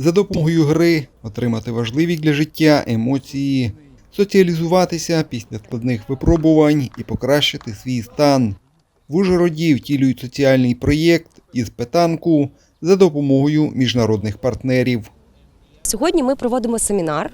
За допомогою гри отримати важливі для життя емоції, соціалізуватися після складних випробувань і покращити свій стан. В Ужгороді втілюють соціальний проєкт із питанку за допомогою міжнародних партнерів. Сьогодні ми проводимо семінар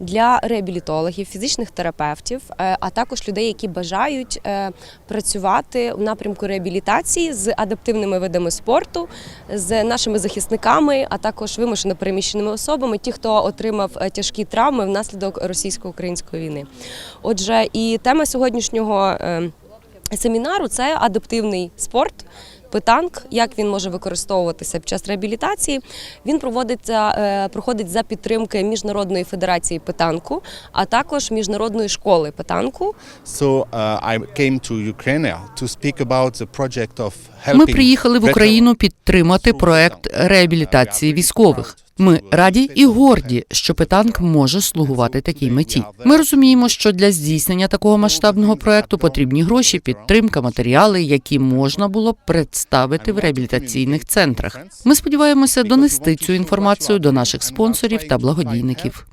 для реабілітологів, фізичних терапевтів, е, а також людей, які бажають е, працювати в напрямку реабілітації з адаптивними видами спорту, з нашими захисниками, а також вимушено переміщеними особами, ті, хто отримав е, тяжкі травми внаслідок російсько-української війни. Отже, і тема сьогоднішнього е, семінару це адаптивний спорт. Питанк, як він може використовуватися під час реабілітації, він проводиться е, проходить за підтримки міжнародної федерації питанку, а також міжнародної школи питанку. So uh, I came to Ukraine to speak about the project of helping Ми приїхали в. Україну підтримати проект реабілітації військових. Ми раді і горді, що питанк може слугувати такій меті. Ми розуміємо, що для здійснення такого масштабного проекту потрібні гроші, підтримка, матеріали, які можна було б представити в реабілітаційних центрах. Ми сподіваємося донести цю інформацію до наших спонсорів та благодійників.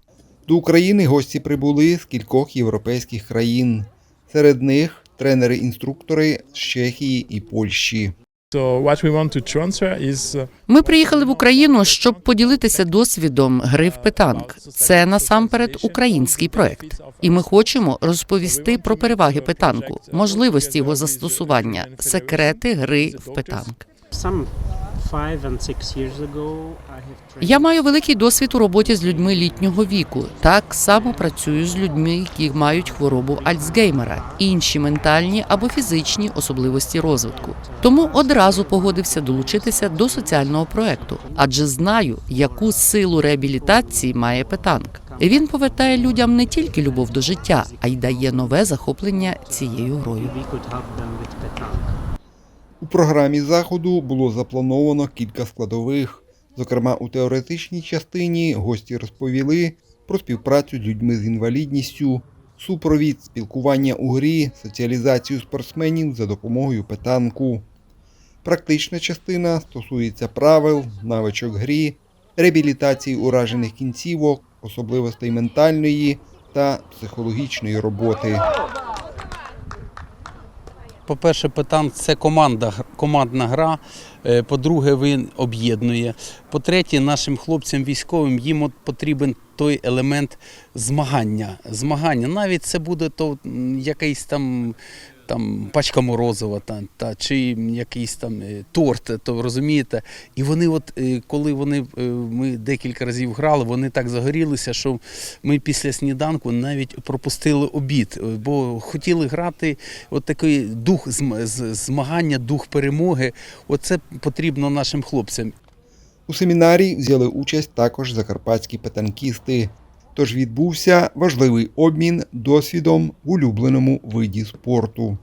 До України гості прибули з кількох європейських країн. Серед них тренери-інструктори з Чехії і Польщі. So what we want to transfer is uh, Ми приїхали в Україну, щоб поділитися досвідом гри в Петанк. Це насамперед український проект, і ми хочемо розповісти про переваги питанку, можливості його застосування, секрети гри в питанк. Я маю великий досвід у роботі з людьми літнього віку. Так само працюю з людьми, які мають хворобу Альцгеймера, інші ментальні або фізичні особливості розвитку. Тому одразу погодився долучитися до соціального проекту, адже знаю, яку силу реабілітації має питанк. Він повертає людям не тільки любов до життя, а й дає нове захоплення цією грою. У програмі заходу було заплановано кілька складових. Зокрема, у теоретичній частині гості розповіли про співпрацю з людьми з інвалідністю, супровід, спілкування у грі, соціалізацію спортсменів за допомогою питанку. Практична частина стосується правил, навичок грі, реабілітації уражених кінцівок, особливостей ментальної та психологічної роботи. По-перше, питан це команда, командна гра. Е, По-друге, він об'єднує. По-третє, нашим хлопцям військовим їм от потрібен той елемент змагання. Змагання. Навіть це буде то якийсь там. Там пачка морозива та, та чи якийсь там е, торт, то розумієте. І вони, от е, коли вони е, ми декілька разів грали, вони так загорілися, що ми після сніданку навіть пропустили обід, бо хотіли грати от такий дух змагання, дух перемоги. Оце потрібно нашим хлопцям. У семінарі взяли участь також закарпатські петанкісти. Тож відбувся важливий обмін досвідом в улюбленому виді спорту.